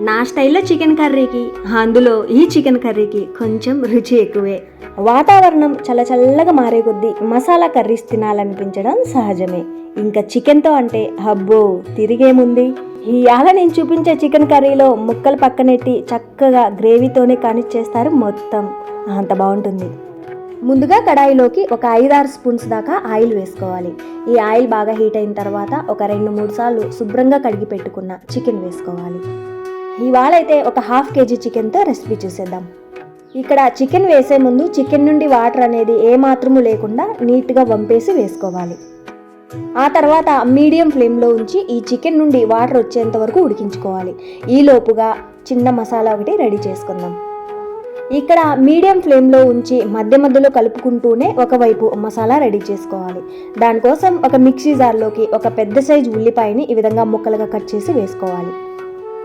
నా స్టైల్లో చికెన్ కర్రీకి అందులో ఈ చికెన్ కర్రీకి కొంచెం రుచి ఎక్కువే. వాతావరణం చల్ల చల్లగా మారే కొద్దీ మసాలా కర్రీస్ తినాలనిపించడం సహజమే. ఇంకా చికెన్తో అంటే హబ్బో తిరిగేముంది? ఇవాళ నేను చూపించే చికెన్ కర్రీలో ముక్కలు పక్కనెట్టి చక్కగా గ్రేవీతోనే కానిచ్చేస్తారు మొత్తం. అంత బాగుంటుంది. ముందుగా కడాయిలోకి ఒక ఐదారు స్పూన్స్ దాకా ఆయిల్ వేసుకోవాలి. ఈ ఆయిల్ బాగా హీట్ అయిన తర్వాత ఒక రెండు మూడు సార్లు శుభ్రంగా కడిగి పెట్టుకున్న చికెన్ వేసుకోవాలి. ఇవాళ అయితే ఒక హాఫ్ కేజీ చికెన్తో రెసిపీ చూసేద్దాం. ఇక్కడ చికెన్ వేసే ముందు చికెన్ నుండి వాటర్ అనేది ఏ మాత్రము లేకుండా నీట్గా వంపేసి వేసుకోవాలి. ఆ తర్వాత మీడియం ఫ్లేమ్లో ఉంచి ఈ చికెన్ నుండి వాటర్ వచ్చేంత వరకు ఉడికించుకోవాలి. ఈ లోపుగా చిన్న మసాలా ఒకటి రెడీ చేసుకుందాం. ఇక్కడ మీడియం ఫ్లేమ్లో ఉంచి మధ్య మధ్యలో కలుపుకుంటూనే ఒకవైపు మసాలా రెడీ చేసుకోవాలి. దానికోసం ఒక మిక్సీ జార్లోకి ఒక పెద్ద సైజు ఉల్లిపాయని ఈ విధంగా ముక్కలుగా కట్ చేసి వేసుకోవాలి.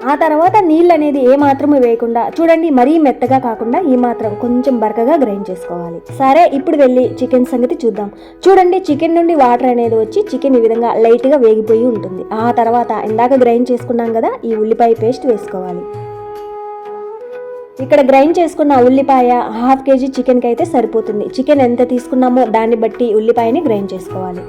ఆ తర్వాత నీళ్ళు అనేది ఏ మాత్రము వేయకుండా చూడండి మరీ మెత్తగా కాకుండా ఈ మాత్రం కొంచెం బరకగా గ్రైండ్ చేసుకోవాలి. సరే ఇప్పుడు వెళ్ళి చికెన్ సంగతి చూద్దాం. చూడండి చికెన్ నుండి వాటర్ అనేది వచ్చి చికెన్ ఈ విధంగా లైట్గా వేగిపోయి ఉంటుంది. ఆ తర్వాత ఇందాక గ్రైండ్ చేసుకున్నాం కదా ఈ ఉల్లిపాయ పేస్ట్ వేసుకోవాలి. ఇక్కడ గ్రైండ్ చేసుకున్న ఉల్లిపాయ హాఫ్ కేజీ చికెన్కి అయితే సరిపోతుంది. చికెన్ ఎంత తీసుకున్నామో దాన్ని బట్టి ఉల్లిపాయని గ్రైండ్ చేసుకోవాలి.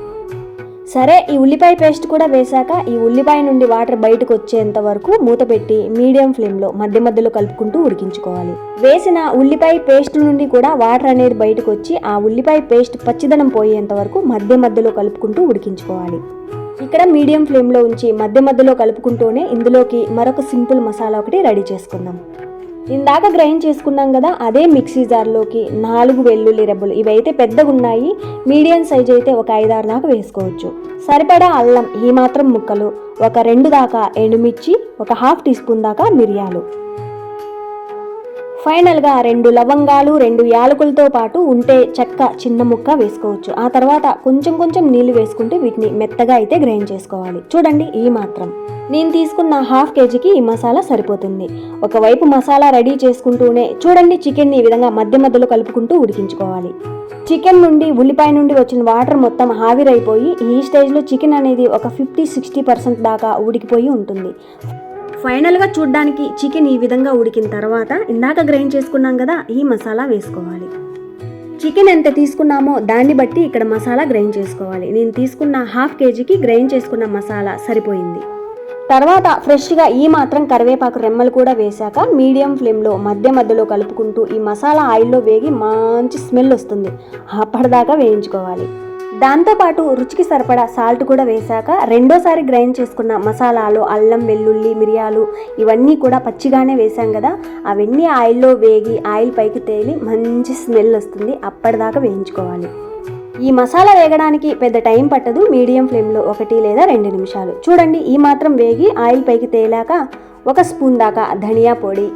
సరే ఈ ఉల్లిపాయ పేస్ట్ కూడా వేశాక ఈ ఉల్లిపాయ నుండి వాటర్ బయటకు వచ్చేంత వరకు మూత పెట్టి మీడియం ఫ్లేమ్లో మధ్య మధ్యలో కలుపుకుంటూ ఉడికించుకోవాలి. వేసిన ఉల్లిపాయ పేస్ట్ నుండి కూడా వాటర్ అనేది బయటకు వచ్చి ఆ ఉల్లిపాయ పేస్ట్ పచ్చిదనం పోయేంత వరకు మధ్య మధ్యలో కలుపుకుంటూ ఉడికించుకోవాలి. ఇక్కడ మీడియం ఫ్లేమ్లో ఉంచి మధ్య మధ్యలో కలుపుకుంటూనే ఇందులోకి మరొక సింపుల్ మసాలా ఒకటి రెడీ చేసుకుందాం. ఇందాక గ్రైండ్ చేసుకున్నాం కదా అదే మిక్సీ జార్లోకి నాలుగు వెల్లుల్లి రెబ్బలు. ఇవైతే పెద్దగా ఉన్నాయి మీడియం సైజ్ అయితే ఒక ఐదారు దాకా వేసుకోవచ్చు. సరిపడా అల్లం ఈ మాత్రం ముక్కలు ఒక రెండు దాకా ఎండుమిర్చి ఒక హాఫ్ టీ స్పూన్ దాకా మిరియాలు. ఫైనల్గా రెండు లవంగాలు రెండు యాలకులతో పాటు ఉంటే చెక్క చిన్న ముక్క వేసుకోవచ్చు. ఆ తర్వాత కొంచెం కొంచెం నీళ్ళు వేసుకుంటూ వీటిని మెత్తగా అయితే గ్రైండ్ చేసుకోవాలి. చూడండి ఈ మాత్రం. నేను తీసుకున్న హాఫ్ కేజీకి ఈ మసాలా సరిపోతుంది. ఒకవైపు మసాలా రెడీ చేసుకుంటూనే చూడండి చికెన్ని ఈ విధంగా మధ్య మధ్యలో కలుపుకుంటూ ఉడికించుకోవాలి. చికెన్ నుండి ఉల్లిపాయ నుండి వచ్చిన వాటర్ మొత్తం ఆవిరైపోయి ఈ స్టేజ్లో చికెన్ అనేది ఒక ఫిఫ్టీ సిక్స్టీ పర్సెంట్ దాకా ఉడికిపోయి ఉంటుంది. ఫైనల్గా చూడ్డానికి చికెన్ ఈ విధంగా ఉడికిన తర్వాత ఇందాక గ్రైండ్ చేసుకున్నాం కదా ఈ మసాలా వేసుకోవాలి. చికెన్ ఎంత తీసుకున్నామో దాన్ని బట్టి ఇక్కడ మసాలా గ్రైండ్ చేసుకోవాలి. నేను తీసుకున్న హాఫ్ కేజీకి గ్రైండ్ చేసుకున్న మసాలా సరిపోయింది. తర్వాత ఫ్రెష్గా ఈ మాత్రం కరివేపాకు రెమ్మలు కూడా వేశాక మీడియం ఫ్లేమ్లో మధ్య మధ్యలో కలుపుకుంటూ ఈ మసాలా ఆయిల్లో వేగి మంచి స్మెల్ వస్తుంది. అప్పటిదాకా వేయించుకోవాలి. దాంతోపాటు రుచికి సరిపడా సాల్ట్ కూడా వేశాక రెండోసారి గ్రైండ్ చేసుకున్న మసాలాలు అల్లం వెల్లుల్లి మిరియాలు ఇవన్నీ కూడా పచ్చిగానే వేసాం కదా. అవన్నీ ఆయిల్లో వేగి ఆయిల్ పైకి తేలి మంచి స్మెల్ వస్తుంది. అప్పటిదాకా వేయించుకోవాలి. ఈ మసాలా వేగడానికి పెద్ద టైం పట్టదు. మీడియం ఫ్లేమ్లో ఒకటి లేదా రెండు నిమిషాలు. చూడండి ఈ మాత్రం వేగి ఆయిల్ పైకి తేలాక ఒక స్పూన్ దాకా ధనియా పొడి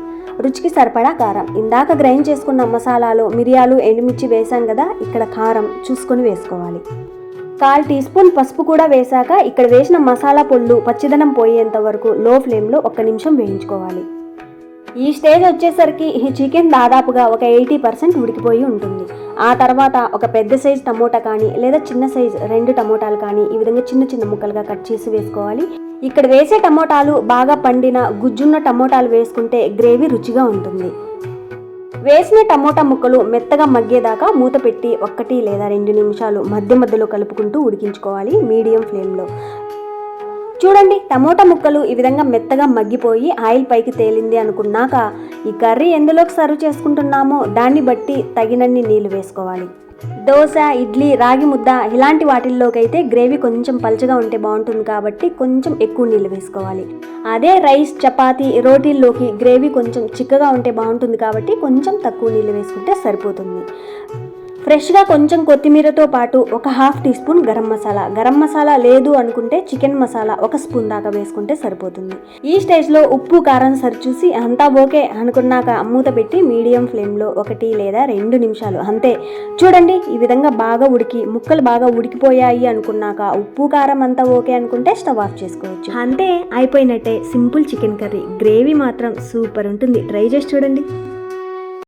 రుచికి సరిపడా కారం. ఇందాక గ్రైండ్ చేసుకున్న మసాలాలు మిరియాలు ఎండుమిర్చి వేసాం కదా ఇక్కడ కారం చూసుకొని వేసుకోవాలి. కాల్ టీ స్పూన్ పసుపు కూడా వేశాక ఇక్కడ వేసిన మసాలా పొళ్ళు పచ్చిదనం పోయేంత వరకు లో ఫ్లేమ్లో ఒక్క నిమిషం వేయించుకోవాలి. ఈ స్టేజ్ వచ్చేసరికి ఈ చికెన్ దాదాపుగా ఒక ఎయిటీ పర్సెంట్ ఉడికిపోయి ఉంటుంది. ఆ తర్వాత ఒక పెద్ద సైజ్ టమోటా కానీ లేదా చిన్న సైజ్ రెండు టమోటాలు కానీ ఈ విధంగా చిన్న చిన్న ముక్కలుగా కట్ చేసి వేసుకోవాలి. ఇక్కడ వేసే టమోటాలు బాగా పండిన గుజ్జున్న టమోటాలు వేసుకుంటే గ్రేవీ రుచిగా ఉంటుంది. వేసిన టమోటా ముక్కలు మెత్తగా మగ్గేదాకా మూత పెట్టి ఒక్కటి లేదా రెండు నిమిషాలు మధ్య మధ్యలో కలుపుకుంటూ ఉడికించుకోవాలి మీడియం ఫ్లేమ్లో. చూడండి టమోటా ముక్కలు ఈ విధంగా మెత్తగా మగ్గిపోయి ఆయిల్ పైకి తేలింది అనుకున్నాక ఈ కర్రీ ఎందులోకి సర్వ్ చేసుకుంటున్నామో దాన్ని బట్టి తగినన్ని నీళ్ళు వేసుకోవాలి. దోశ ఇడ్లీ రాగి ముద్ద ఇలాంటి వాటిల్లోకి అయితే గ్రేవీ కొంచెం పలుచగా ఉంటే బాగుంటుంది కాబట్టి కొంచెం ఎక్కువ నీళ్ళు వేసుకోవాలి. అదే రైస్ చపాతీ రోటీల్లోకి గ్రేవీ కొంచెం చిక్కగా ఉంటే బాగుంటుంది కాబట్టి కొంచెం తక్కువ నీళ్ళు వేసుకుంటే సరిపోతుంది. ఫ్రెష్గా కొంచెం కొత్తిమీరతో పాటు ఒక half teaspoon garam masala. Garam masala లేదు అనుకుంటే చికెన్ మసాలా ఒక స్పూన్ దాకా వేసుకుంటే సరిపోతుంది. ఈ స్టేజ్లో ఉప్పు కారం సరిచూసి అంతా ఓకే అనుకున్నాక మూత పెట్టి మీడియం ఫ్లేమ్లో ఒకటి లేదా రెండు నిమిషాలు అంతే. చూడండి ఈ విధంగా బాగా ఉడికి ముక్కలు బాగా ఉడికిపోయాయి అనుకున్నాక ఉప్పు కారం అంతా ఓకే అనుకుంటే స్టవ్ ఆఫ్ చేసుకోవచ్చు. అంతే అయిపోయినట్టే సింపుల్ చికెన్ కర్రీ. గ్రేవీ మాత్రం సూపర్ ఉంటుంది. ట్రై చేసి చూడండి.